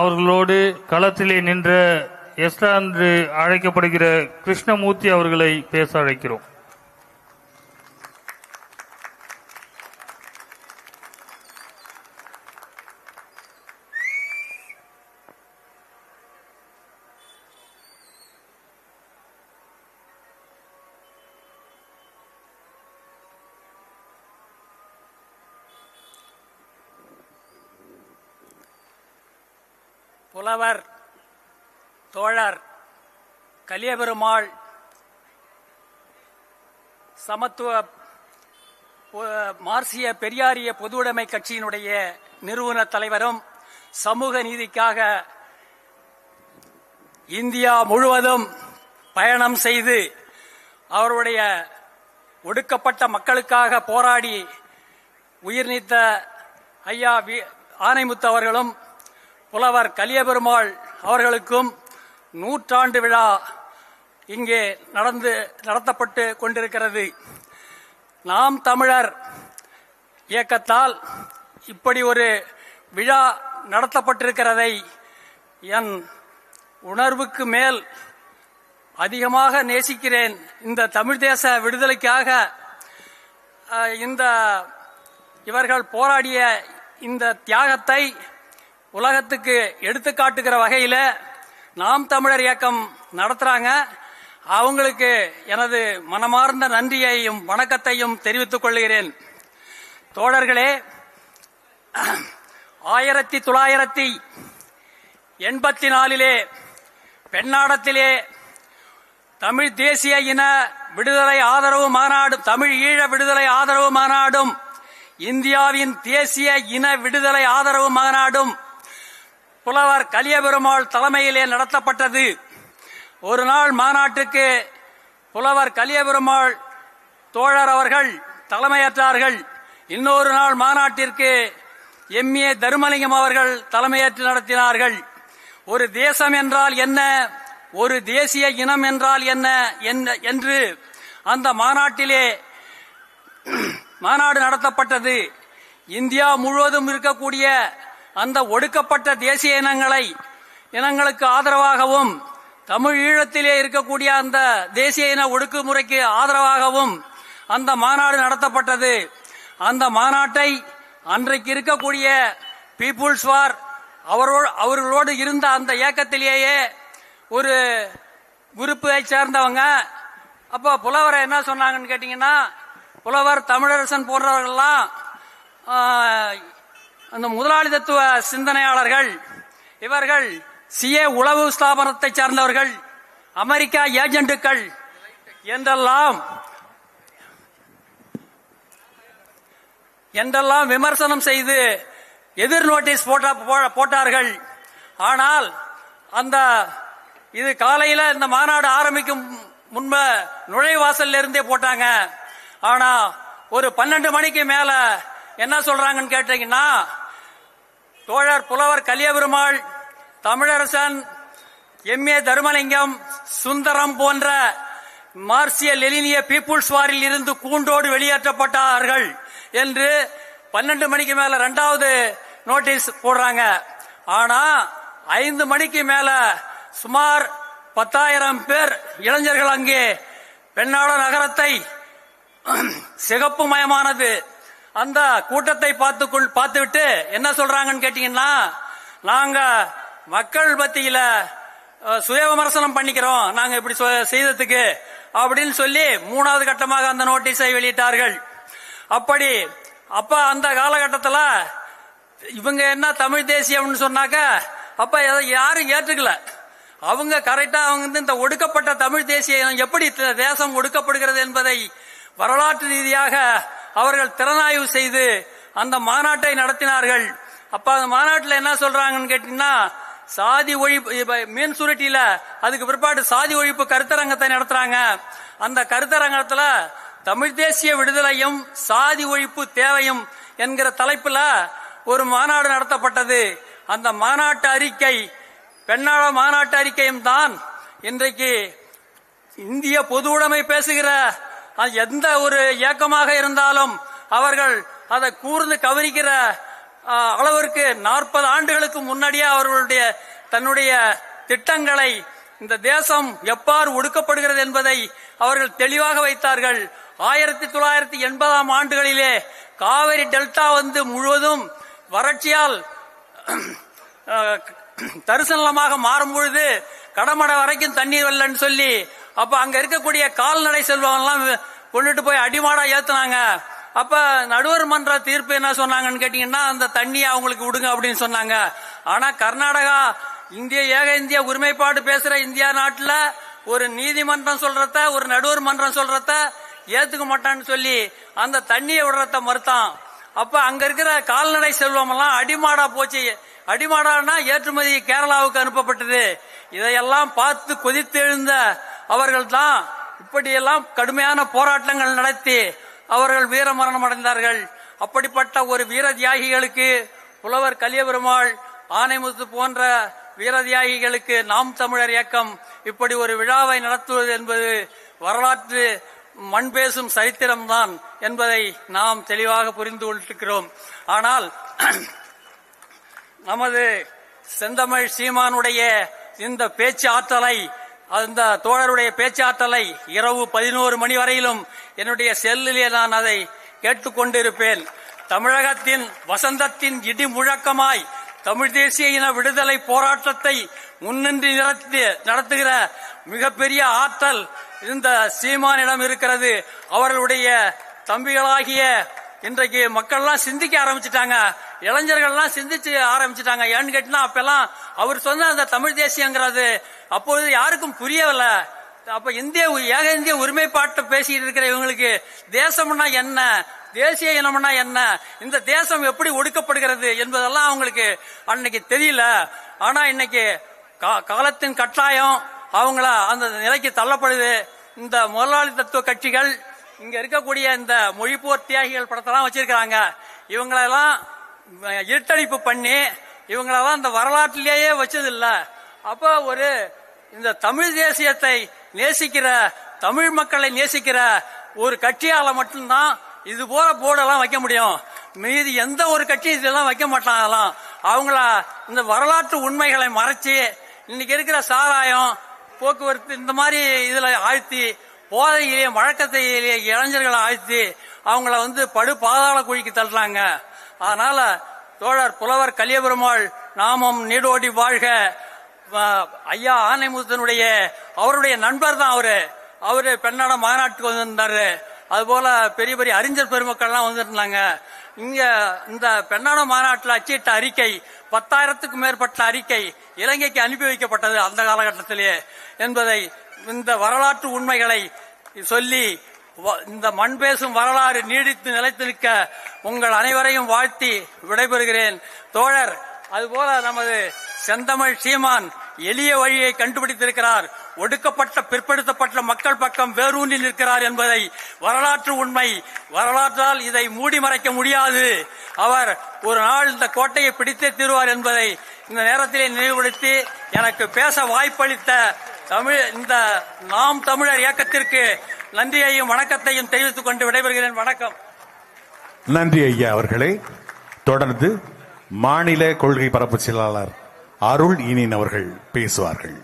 அவர்களோடு களத்திலே நின்ற எஸ்ரா என்று அழைக்கப்படுகிற கிருஷ்ணமூர்த்தி அவர்களை பேச அழைக்கிறோம். புலவர் தோழர் கலியபெருமாள் சமத்துவ மார்சிய பெரியாரிய பொதுவுடைமை கட்சியினுடைய நிறுவன தலைவரும் சமூக நீதிக்காக இந்தியா முழுவதும் பயணம் செய்து அவருடைய ஒடுக்கப்பட்ட மக்களுக்காக போராடி உயிர் நீத்த ஐயா ஆனைமுத்து அவர்களும் புலவர் கலியபெருமாள் அவர்களுக்கும் நூற்றாண்டு விழா இங்கே நடந்து நடத்தப்பட்டு கொண்டிருக்கிறது. நாம் தமிழர் இயக்கத்தால் இப்படி ஒரு விழா நடத்தப்பட்டிருக்கிறதை என் உணர்வுக்கு மேல் அதிகமாக நேசிக்கிறேன். இந்த தமிழ் தேச விடுதலைக்காக இந்த இவர்கள் போராடிய இந்த தியாகத்தை உலகத்துக்கு எடுத்துக்காட்டுகிற வகையில் நாம் தமிழர் இயக்கம் நடத்துறாங்க. அவங்களுக்கு எனது மனமார்ந்த நன்றியையும் வணக்கத்தையும் தெரிவித்துக் கொள்கிறேன். தோழர்களே ஆயிரத்தி தொள்ளாயிரத்தி எண்பத்தி நாலிலே பெண்ணாடத்திலே தமிழ் தேசிய இன விடுதலை ஆதரவு மாநாடு தமிழ் ஈழ விடுதலை ஆதரவு மாநாடும் இந்தியாவின் தேசிய இன விடுதலை ஆதரவு மாநாடும் புலவர் கலியபெருமாள் தலைமையிலே நடத்தப்பட்டது. ஒரு நாள் மாநாட்டுக்கு புலவர் கலியபெருமாள் தோழர் அவர்கள் தலைமையேற்றார்கள். இன்னொரு நாள் மாநாட்டிற்கு எம். ஏ. தருமலிங்கம் அவர்கள் தலைமையேற்று நடத்தினார்கள். ஒரு தேசம் என்றால் என்ன? ஒரு தேசிய இனம் என்றால் என்ன? என்று அந்த மாநாட்டிலே மாநாடு நடத்தப்பட்டது. இந்தியா முழுவதும் இருக்கக்கூடிய அந்த ஒடுக்கப்பட்ட தேசிய இனங்களை இனங்களுக்கு ஆதரவாகவும் தமிழ் ஈழத்திலே இருக்கக்கூடிய அந்த தேசிய இன ஒடுக்குமுறைக்கு ஆதரவாகவும் அந்த மாநாடு நடத்தப்பட்டது. அந்த மாநாட்டை அன்றைக்கு இருக்கக்கூடிய பீப்புள்ஸ் வார் அவரோடு அவர்களோடு இருந்த அந்த இயக்கத்திலேயே ஒரு குரூப்பை சேர்ந்தவங்க. அப்போ புலவரை என்ன சொன்னாங்கன்னு கேட்டிங்கன்னா புலவர் தமிழரசன் போன்றவர்கள்லாம் அந்த முதலாளித்துவ சிந்தனையாளர்கள் இவர்கள் சிஏ உளவு ஸ்தாபனத்தை சார்ந்தவர்கள் அமெரிக்கா ஏஜென்ட்டுகள் என்றெல்லாம் என்றெல்லாம் விமர்சனம் செய்து எதிர் நோட்டீஸ் போட்ட போ- போட்டார்கள். ஆனால் அந்த இது காலையில இந்த மாநாடு ஆரம்பிக்கும் முன்பு நுழைவாசல்ல இருந்தே போட்டாங்க. ஆனா ஒரு பன்னெண்டு மணிக்கு மேல என்ன சொல்றாங்கன்னு கேட்டீங்கன்னா தோழர் புலவர் கலியபெருமாள் தமிழரசன் எம். ஏ. தர்மலிங்கம் சுந்தரம் போன்ற மார்சிய லெலினிய பீப்புள்ஸ் வாரில் இருந்து கூண்டோடு வெளியேற்றப்பட்டார்கள் என்று பன்னெண்டு மணிக்கு மேல ரெண்டாவது நோட்டீஸ் போடுறாங்க. ஆனா ஐந்து மணிக்கு மேல சுமார் பத்தாயிரம் பேர் இளைஞர்கள் அங்கே பெண்ணாட நகரத்தை சிகப்பு மயமானது அந்த கூட்டத்தை பார்த்துக்குள் பார்த்துவிட்டு என்ன சொல்றாங்கன்னு கேட்டீங்கன்னா நாங்க மக்கள் மத்தியில சுய விமர்சனம் பண்ணிக்கிறோம். நாங்க இப்படி சொ- செய்ததுக்கு அப்படின்னு சொல்லி மூணாவது கட்டமாக அந்த நோட்டீஸை வெளியிட்டார்கள். அப்படி அப்ப அந்த காலகட்டத்தில் இவங்க என்ன தமிழ் தேசியம்னு சொன்னாக்க அப்ப எதை யாரும் ஏற்றுக்கல. அவங்க கரெக்டா அவங்க வந்து இந்த ஒடுக்கப்பட்ட தமிழ் தேசியம் எப்படி தேசம் ஒடுக்கப்படுகிறது என்பதை வரலாற்று ரீதியாக அவர்கள் திறனாய்வு செய்து அந்த மாநாட்டை நடத்தினார்கள். அப்ப அந்த மாநாட்டில் என்ன சொல்றாங்கன்னு கேட்டீங்கன்னா சாதி ஒழிப்பு மீன் சுருட்டியில அதுக்கு பிற்பாடு சாதி ஒழிப்பு கருத்தரங்கத்தை நடத்துறாங்க. அந்த கருத்தரங்கத்துல தமிழ் தேசிய விடுதலையும் சாதி ஒழிப்பு தேவையும் என்கிற தலைப்புல ஒரு மாநாடு நடத்தப்பட்டது. அந்த மாநாட்டு அறிக்கை பெண்ணாள மாநாட்டு அறிக்கையும் தான் இன்றைக்கு இந்திய பொது உடைமை பேசுகிற அது எந்த ஒரு இயக்கமாக இருந்தாலும் அவர்கள் அதை கூர்ந்து கவனிக்கிற அளவிற்கு நாற்பது ஆண்டுகளுக்கு முன்னாடியே அவர்களுடைய தன்னுடைய திட்டங்களை இந்த தேசம் எப்பாறு ஒடுக்கப்படுகிறது என்பதை அவர்கள் தெளிவாக வைத்தார்கள். ஆயிரத்தி தொள்ளாயிரத்தி எண்பதாம் ஆண்டுகளிலே காவிரி டெல்டா வந்து முழுவதும் வறட்சியால் தரிசனமாக மாறும் பொழுது கடமடை வரைக்கும் தண்ணீர் வரலன்னு சொல்லி அப்ப அங்க இருக்கக்கூடிய கால்நடை செல்வம் கொண்டுட்டு போய் அடிமாடா ஏத்துனாங்க. அப்ப நடுவர் மன்ற தீர்ப்பு என்ன சொன்னாங்கன்னு கேட்டீங்கன்னா அந்த தண்ணியை அவங்களுக்கு விடுங்க அப்படின்னு சொன்னாங்க. ஆனா கர்நாடகா இந்திய ஏக இந்திய உரிமைப்பாடு பேசுற இந்தியா நாட்டுல ஒரு நீதிமன்றம் சொல்றத ஒரு நடுவர் மன்றம் சொல்றத ஏத்துக்க மாட்டான்னு சொல்லி அந்த தண்ணியை விடுறத மறுத்தான். அப்ப அங்க இருக்கிற கால்நடை செல்வம் எல்லாம் அடிமாடா போச்சு. அடிமாடானா ஏற்றுமதி கேரளாவுக்கு அனுப்பப்பட்டது. இதையெல்லாம் பார்த்து கொதித்தெழுந்த அவர்கள் தான் இப்படியெல்லாம் கடுமையான போராட்டங்கள் நடத்தி அவர்கள் வீரமரணம் அடைந்தார்கள். அப்படிப்பட்ட ஒரு வீர தியாகிகளுக்கு புலவர் கலியபெருமாள் ஆனைமுத்து போன்ற வீர தியாகிகளுக்கு நாம் தமிழர் இயக்கம் இப்படி ஒரு விழாவை நடத்துவது என்பது வரலாற்று மண் பேசும் சரித்திரம்தான் என்பதை நாம் தெளிவாக புரிந்து கொண்டிருக்கிறோம் ஆனால் நமது செந்தமிழ் சீமானுடைய இந்த பேச்சு ஆற்றலை அந்த தோழருடைய பேச்சாற்றலை இரவு பதினோரு மணி வரையிலும் என்னுடைய செல்லிலே நான் அதை கேட்டுக்கொண்டிருப்பேன். தமிழகத்தின் வசந்தத்தின் இடி முழக்கமாய் தமிழ் தேசிய இன விடுதலை போராட்டத்தை முன்னின்று நடத்தி நடத்துகிற மிகப்பெரிய ஆற்றல் இந்த சீமானிடம் இருக்கிறது. அவர்களுடைய தம்பிகளாகிய இன்றைக்கு மக்கள்லாம் சிந்திக்க ஆரம்பிச்சிட்டாங்க. இளைஞர்கள்லாம் சிந்திச்சு ஆரம்பிச்சிட்டாங்க. ஏன்னு கேட்டினா அப்பெல்லாம் அவர் சொன்ன அந்த தமிழ் தேசியங்கிறது அப்பொழுது யாருக்கும் புரியவில்லை. அப்ப இந்திய ஏக இந்திய உரிமைப்பாட்டை பேசிட்டு இருக்கிற இவங்களுக்கு தேசம்னா என்ன? தேசிய இனம்னா என்ன? இந்த தேசம் எப்படி ஒடுக்கப்படுகிறது என்பதெல்லாம் அவங்களுக்கு அன்னைக்கு தெரியல. ஆனா இன்னைக்கு கா- காலத்தின் கட்டாயம் அவங்கள அந்த நிலைக்கு தள்ளப்படுது. இந்த முதலாளித்தத்துவ கட்சிகள் இங்க இருக்கக்கூடிய இந்த மொழிப்போர் தியாகிகள் படத்தெல்லாம் வச்சிருக்கிறாங்க. இவங்களெல்லாம் இருட்டடிப்பு பண்ணி இவங்களெல்லாம் இந்த வரலாற்றிலேயே வச்சதில்ல. அப்போ ஒரு இந்த தமிழ் தேசியத்தை நேசிக்கிற தமிழ் மக்களை நேசிக்கிற ஒரு கட்சியால மட்டும்தான் இது போல போர்டெல்லாம் வைக்க முடியும். மீதி எந்த ஒரு கட்சி இதெல்லாம் வைக்க மாட்டாங்களாம் அவங்கள இந்த வரலாற்று உண்மைகளை மறைச்சி இன்னைக்கு இருக்கிற சாராயம் போக்குவரத்து இந்த மாதிரி இதுல ஆழ்த்தி போதையிலேயே வழக்கத்தையிலேயே இளைஞர்களை ஆழ்த்தி அவங்கள வந்து படு பாதாள குழிக்கு தள்ளுறாங்க. அதனால தோழர் புலவர் கலியபெருமாள் நாமம் நீடோடி வாழ்க. ஐயா ஆனைமுத்தனுடைய அவருடைய நண்பர் தான் அவரு. அவரு பெண்ணாட மாநாட்டுக்கு வந்திருந்தாரு. அதுபோல பெரிய பெரிய அறிஞர் பெருமக்கள்லாம் வந்திருந்தாங்க. இங்க இந்த பெண்ணாட மாநாட்டில் அச்சிட்ட அறிக்கை பத்தாயிரத்துக்கும் மேற்பட்ட அறிக்கை இலங்கைக்கு அனுப்பி வைக்கப்பட்டது அந்த காலகட்டத்திலேயே என்பதை இந்த வரலாற்று உண்மைகளை சொல்லி இந்த மண் பேசும் வரலாறு நீடித்து நிலைத்து நிற்க உங்கள் அனைவரையும் வாழ்த்தி விடைபெறுகிறேன். தோழர் அதுபோல நமது செந்தமிழ் சீமான் எளிய வழியை கண்டுபிடித்திருக்கிறார். ஒடுக்கப்பட்ட பிற்படுத்தப்பட்ட மக்கள் பக்கம் வேரூன்றி நிற்கிறார் என்பதை வரலாற்று உண்மை. வரலாற்றால் இதை மூடி மறைக்க முடியாது. அவர் ஒரு நாள் இந்த கோட்டையை பிடித்தே தீருவார் என்பதை இந்த நேரத்திலே நினைவுபடுத்தி எனக்கு பேச வாய்ப்பளித்த தமிழ் இந்த நாம் தமிழர் இயக்கத்திற்கு நன்றியையும் வணக்கத்தையும் தெரிவித்துக் கொண்டு விடைபெறுகிறேன். வணக்கம். நன்றி ஐயா அவர்களே. தொடர்ந்து மாநில கொள்கை பரப்பு செயலாளர் அருள் இனின் அவர்கள் பேசுவார்கள்.